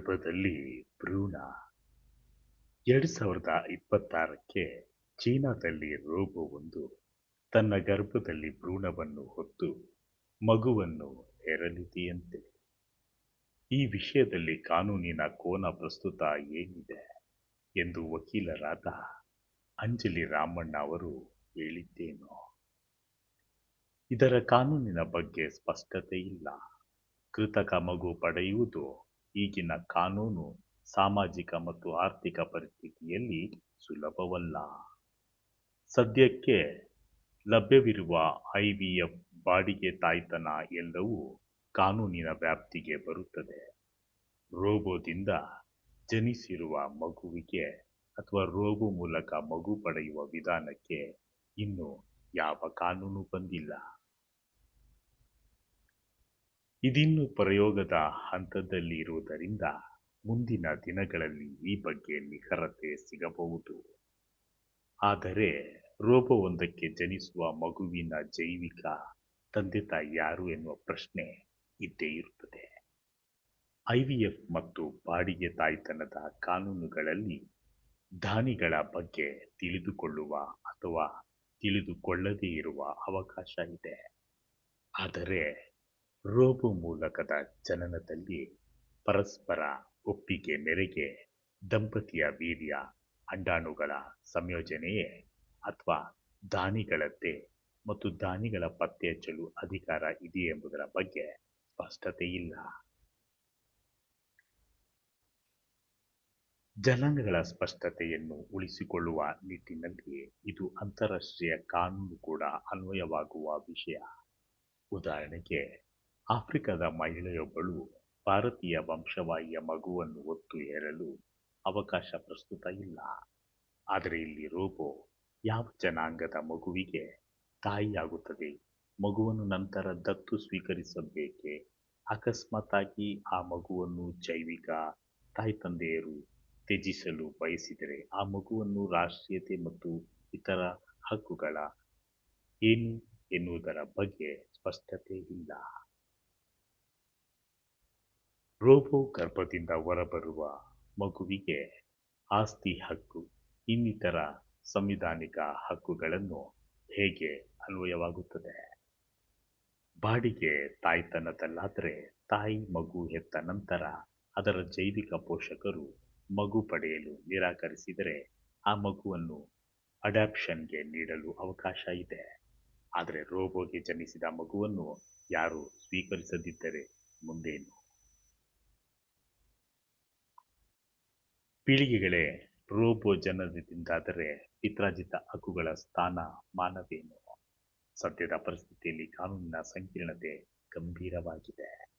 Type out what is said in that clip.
ಚೀನಾದಲ್ಲಿ ಭ್ರೂಣ ಎರಡು ಸಾವಿರದ ಇಪ್ಪತ್ತಾರಕ್ಕೆ ಚೀನಾದಲ್ಲಿ ರೋಬೋವೊಂದು ತನ್ನ ಗರ್ಭದಲ್ಲಿ ಭ್ರೂಣವನ್ನು ಹೊತ್ತು ಮಗುವನ್ನು ಹೆರಲಿದೆಯಂತೆ ಈ ವಿಷಯದಲ್ಲಿ ಕಾನೂನಿನ ಕೋನ ಪ್ರಸ್ತುತ ಏನಿದೆ ಎಂದು ವಕೀಲರಾದ ಅಂಜಲಿ ರಾಮಣ್ಣ ಅವರು ಹೇಳಿದ್ದೇನು. ಇದರ ಕಾನೂನಿನ ಬಗ್ಗೆ ಸ್ಪಷ್ಟತೆ ಇಲ್ಲ. ಕೃತಕ ಮಗು ಪಡೆಯುವುದು ಈಗಿನ ಕಾನೂನು, ಸಾಮಾಜಿಕ ಮತ್ತು ಆರ್ಥಿಕ ಪರಿಸ್ಥಿತಿಯಲ್ಲಿ ಸುಲಭವಲ್ಲ. ಸದ್ಯಕ್ಕೆ ಲಭ್ಯವಿರುವ ಐವಿಎಫ್ ಬಾಡಿಗೆ ತಾಯ್ತನ ಎಲ್ಲವೂ ಕಾನೂನಿನ ವ್ಯಾಪ್ತಿಗೆ ಬರುತ್ತದೆ. ರೋಬೋದಿಂದ ಜನಿಸಿರುವ ಮಗುವಿಗೆ ಅಥವಾ ರೋಬೋ ಮೂಲಕ ಮಗು ಪಡೆಯುವ ವಿಧಾನಕ್ಕೆ ಇನ್ನೂ ಯಾವ ಕಾನೂನು ಬಂದಿಲ್ಲ. ಇದಿನ್ನು ಪ್ರಯೋಗದ ಹಂತದಲ್ಲಿ ಇರುವುದರಿಂದ ಮುಂದಿನ ದಿನಗಳಲ್ಲಿ ಈ ಬಗ್ಗೆ ನಿಖರತೆ ಸಿಗಬಹುದು. ಆದರೆ ರೋಬವೊಂದಕ್ಕೆ ಜನಿಸುವ ಮಗುವಿನ ಜೈವಿಕ ತಂದೆ ತಾಯಿ ಯಾರು ಎನ್ನುವ ಪ್ರಶ್ನೆ ಇದ್ದೇ ಇರುತ್ತದೆ. ಐವಿಎಫ್ ಮತ್ತು ಬಾಡಿಗೆ ತಾಯ್ತನದ ಕಾನೂನುಗಳಲ್ಲಿ ದಾನಿಗಳ ಬಗ್ಗೆ ತಿಳಿದುಕೊಳ್ಳುವ ಅಥವಾ ತಿಳಿದುಕೊಳ್ಳದೇ ಇರುವ ಅವಕಾಶ ಇದೆ. ಆದರೆ ರೋಬೋ ಮೂಲಕದ ಜನನದಲ್ಲಿ ಪರಸ್ಪರ ಒಪ್ಪಿಗೆ ಮೇರೆಗೆ ದಂಪತಿಯ ವೀರ್ಯ ಅಂಡಾಣುಗಳ ಸಂಯೋಜನೆಯೇ ಅಥವಾ ದಾನಿಗಳದ್ದೇ ಮತ್ತು ದಾನಿಗಳ ಪತ್ತೆ ಹಚ್ಚಲು ಅಧಿಕಾರ ಇದೆಯೆಂಬುದರ ಬಗ್ಗೆ ಸ್ಪಷ್ಟತೆ ಇಲ್ಲ ಜನಾಂಗಗಳ ಸ್ಪಷ್ಟತೆಯನ್ನು ಉಳಿಸಿಕೊಳ್ಳುವ ನಿಟ್ಟಿನಲ್ಲಿ ಇದು ಅಂತಾರಾಷ್ಟ್ರೀಯ ಕಾನೂನು ಕೂಡ ಅನ್ವಯವಾಗುವ ವಿಷಯ. ಉದಾಹರಣೆಗೆ ಆಫ್ರಿಕಾದ ಮಹಿಳೆಯೊಬ್ಬಳು ಭಾರತೀಯ ವಂಶವಾಹಿಯ ಮಗುವನ್ನು ಒತ್ತು ಹೇರಲು ಅವಕಾಶ ಪ್ರಸ್ತುತ ಇಲ್ಲ. ಆದರೆ ಇಲ್ಲಿ ರೋಬೋ ಯಾವ ಜನಾಂಗದ ಮಗುವಿಗೆ ತಾಯಿಯಾಗುತ್ತದೆ? ಮಗುವನ್ನು ನಂತರ ದತ್ತು ಸ್ವೀಕರಿಸಬೇಕೆ? ಅಕಸ್ಮಾತ್ತಾಗಿ ಆ ಮಗುವನ್ನು ಜೈವಿಕ ತಾಯಿ ತಂದೆಯರು ತ್ಯಜಿಸಲು ಬಯಸಿದರೆ ಆ ಮಗುವನ್ನು ರಾಷ್ಟ್ರೀಯತೆ ಮತ್ತು ಇತರ ಹಕ್ಕುಗಳ ಏನು ಎನ್ನುವುದರ ಬಗ್ಗೆ ಸ್ಪಷ್ಟತೆ ಇಲ್ಲ. ರೋಬೋ ಗರ್ಭದಿಂದ ಹೊರಬರುವ ಮಗುವಿಗೆ ಆಸ್ತಿ ಹಕ್ಕು, ಇನ್ನಿತರ ಸಂವಿಧಾನಿಕ ಹಕ್ಕುಗಳನ್ನು ಹೇಗೆ ಅನ್ವಯವಾಗುತ್ತದೆ? ಬಾಡಿಗೆ ತಾಯ್ತನದಲ್ಲಾದರೆ ತಾಯಿ ಮಗು ಹೆತ್ತ ನಂತರ ಅದರ ಜೈವಿಕ ಪೋಷಕರು ಮಗು ಪಡೆಯಲು ನಿರಾಕರಿಸಿದರೆ ಆ ಮಗುವನ್ನು ಅಡಾಪ್ಷನ್ಗೆ ನೀಡಲು ಅವಕಾಶ ಇದೆ. ಆದರೆ ರೋಬೋಗೆ ಜನಿಸಿದ ಮಗುವನ್ನು ಯಾರು ಸ್ವೀಕರಿಸದಿದ್ದರೆ ಮುಂದೇನು? ಪೀಳಿಗೆಗಳೇ ರೋಬೋ ಜನರದಿಂದಾದರೆ ಪಿತ್ರಾಜಿತ ಹಕ್ಕುಗಳ ಸ್ಥಾನ ಮಾನವೇನು? ಸದ್ಯದ ಪರಿಸ್ಥಿತಿಯಲ್ಲಿ ಕಾನೂನಿನ ಸಂಕೀರ್ಣತೆ ಗಂಭೀರವಾಗಿದೆ.